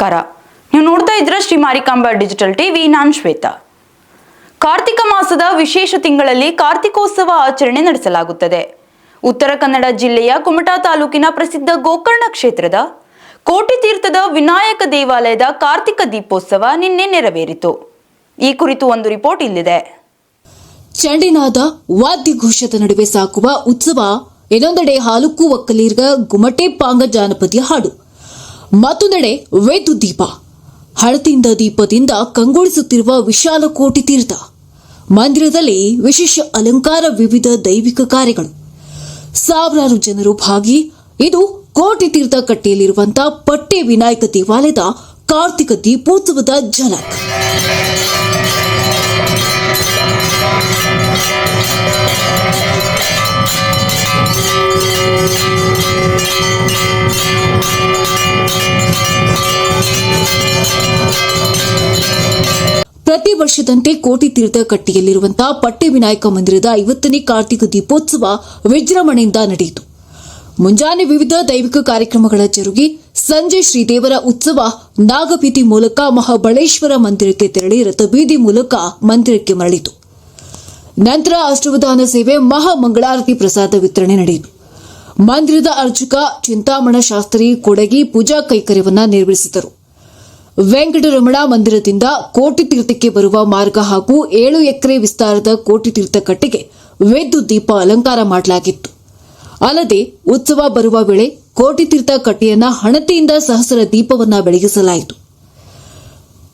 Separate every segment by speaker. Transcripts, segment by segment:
Speaker 1: ನಮಸ್ಕಾರ. ನೀವು ನೋಡ್ತಾ ಇದ್ರ ಶ್ರೀ ಮಾರಿಕಾಂಬ ಡಿಜಿಟಲ್ ಟಿವಿ. ನಾನ್ ಶ್ವೇತಾ. ಕಾರ್ತಿಕ ಮಾಸದ ವಿಶೇಷ ತಿಂಗಳಲ್ಲಿ ಕಾರ್ತಿಕೋತ್ಸವ ಆಚರಣೆ ನಡೆಸಲಾಗುತ್ತದೆ. ಉತ್ತರ ಕನ್ನಡ ಜಿಲ್ಲೆಯ ಕುಮಟಾ ತಾಲೂಕಿನ ಪ್ರಸಿದ್ಧ ಗೋಕರ್ಣ ಕ್ಷೇತ್ರದ ಕೋಟಿ ತೀರ್ಥದ ವಿನಾಯಕ ದೇವಾಲಯದ ಕಾರ್ತಿಕ ದೀಪೋತ್ಸವ ನಿನ್ನೆ ನೆರವೇರಿತು. ಈ ಕುರಿತು ಒಂದು ರಿಪೋರ್ಟ್ ಇಲ್ಲಿದೆ.
Speaker 2: ಚಂಡಿನಾದ ವಾದ್ಯಘೋಷದ ನಡುವೆ ಸಾಕುವ ಉತ್ಸವ, ಇನ್ನೊಂದೆಡೆ ಹಾಲುಕು ಒಕ್ಕಲೀರ್ಗ ಗುಮಟೆ ಪಾಂಗ ಜಾನಪದಿಯ ಹಾಡು. ಮತ್ತೊಂದೆಡೆ ವೇದು ದೀಪ. ಹಳತಿಯಿಂದ ದೀಪದಿಂದ ಕಂಗೊಳಿಸುತ್ತಿರುವ ವಿಶಾಲ ಕೋಟಿ ತೀರ್ಥ. ಮಂದಿರದಲ್ಲಿ ವಿಶೇಷ ಅಲಂಕಾರ ವಿವಿಧ ದೈವಿಕ ಕಾರ್ಯಗಳು. ಸಾವಿರಾರು ಜನರು ಭಾಗಿ, ಇದು ಕೋಟಿ ತೀರ್ಥ ಕಟ್ಟೆಯಲ್ಲಿರುವಂತಹ ಪಟ್ಟೆ ವಿನಾಯಕ ದೇವಾಲಯದ ಕಾರ್ತಿಕ ದೀಪೋತ್ಸವದ ಝಲಕ್ ಪ್ರತಿ ವರ್ಷದಂತೆ ಕೋಟಿ ತೀರ್ಥ ಕಟ್ಟಿಯಲ್ಲಿರುವಂತಹ ಪಟ್ಟೆ ವಿನಾಯಕ ಮಂದಿರದ ಐವತ್ತನೇ ಕಾರ್ತಿಕ ದೀಪೋತ್ಸವ ವಿಜೃಂಭಣೆಯಿಂದ ನಡೆಯಿತು. ಮುಂಜಾನೆ ವಿವಿಧ ದೈವಿಕ ಕಾರ್ಯಕ್ರಮಗಳ ಜರುಗಿ ಸಂಜೆ ಶ್ರೀದೇವರ ಉತ್ಸವ ನಾಗಬೀದಿ ಮೂಲಕ ಮಹಾಬಳೇಶ್ವರ ಮಂದಿರಕ್ಕೆ ತೆರಳಿ ರಥಬೀದಿ ಮೂಲಕ ಮಂದಿರಕ್ಕೆ ಮರಳಿತು. ನಂತರ ಅಷ್ಟವಧಾನ ಸೇವೆ ಮಹಾಮಂಗಳಾರತಿ ಪ್ರಸಾದ ವಿತರಣೆ ನಡೆಯಿತು. ಮಂದಿರದ ಅರ್ಚಕ ಚಿಂತಾಮಣ ಶಾಸ್ತ್ರಿ ಕೊಡಗಿ ಪೂಜಾ ಕೈಕರ್ಯವನ್ನು ನಿರ್ವಹಿಸಿದರು. ವೆಂಕಟರಮಣ ಮಂದಿರದಿಂದ ಕೋಟಿ ತೀರ್ಥಕ್ಕೆ ಬರುವ ಮಾರ್ಗ ಹಾಗೂ ಏಳು ಎಕರೆ ವಿಸ್ತಾರದ ಕೋಟಿ ತೀರ್ಥ ಕಟ್ಟೆಗೆ ವಿದ್ಯುತ್ ದೀಪ ಅಲಂಕಾರ ಮಾಡಲಾಗಿತ್ತು. ಅಲ್ಲದೆ ಉತ್ಸವ ಬರುವ ವೇಳೆ ಕೋಟಿ ತೀರ್ಥ ಕಟ್ಟೆಯನ್ನ ಹಣತೆಯಿಂದ ಸಹಸ್ರ ದೀಪವನ್ನ ಬೆಳಗಿಸಲಾಯಿತು.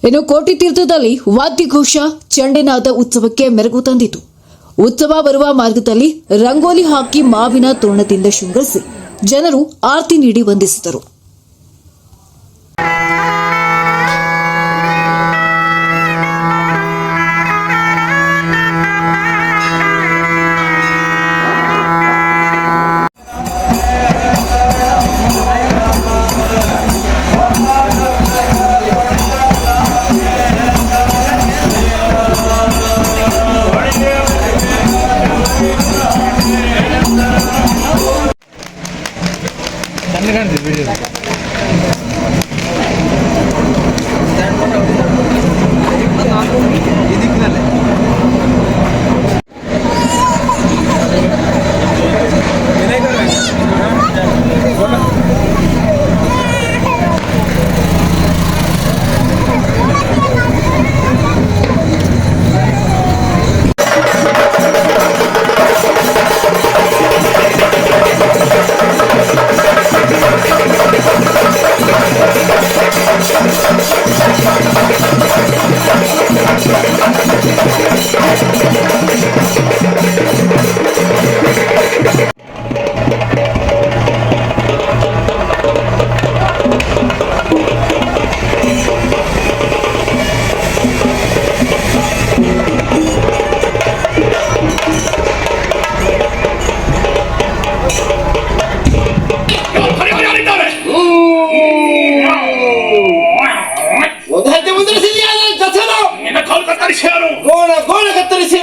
Speaker 2: ಇನ್ನು ಕೋಟಿ ತೀರ್ಥದಲ್ಲಿ ವಾದ್ಯಘೋಷ, ಚಂಡೆನಾದ ಉತ್ಸವಕ್ಕೆ ಮೆರುಗು ತಂದಿತು. ಉತ್ಸವ ಬರುವ ಮಾರ್ಗದಲ್ಲಿ ರಂಗೋಲಿ ಹಾಕಿ ಮಾವಿನ ತೋರಣದಿಂದ ಶೃಂಗರಿಸಿ ಜನರು ಆರತಿ ನೀಡಿ ವಂದಿಸಿದರು.
Speaker 3: Thank you.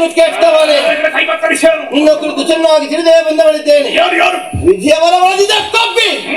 Speaker 3: ಕತ್ತರಿಸಿ ಕೆಟ್ಟವನೇ
Speaker 4: ನಿನ್ನ ಕೈ ಕತ್ತರಿಸಿದರು
Speaker 3: ನಿನ್ನ ಕುರಿತು ಚೆನ್ನಾಗಿ ತಿಳಿದೇ ಬಂದವಳಿದ್ದೇನೆ
Speaker 4: ಯಾರು ಯಾರು
Speaker 3: ವಿಧಿಯ ಬಲ ಒಳದಿದ್ದ ತಪ್ಪಿ ಜನ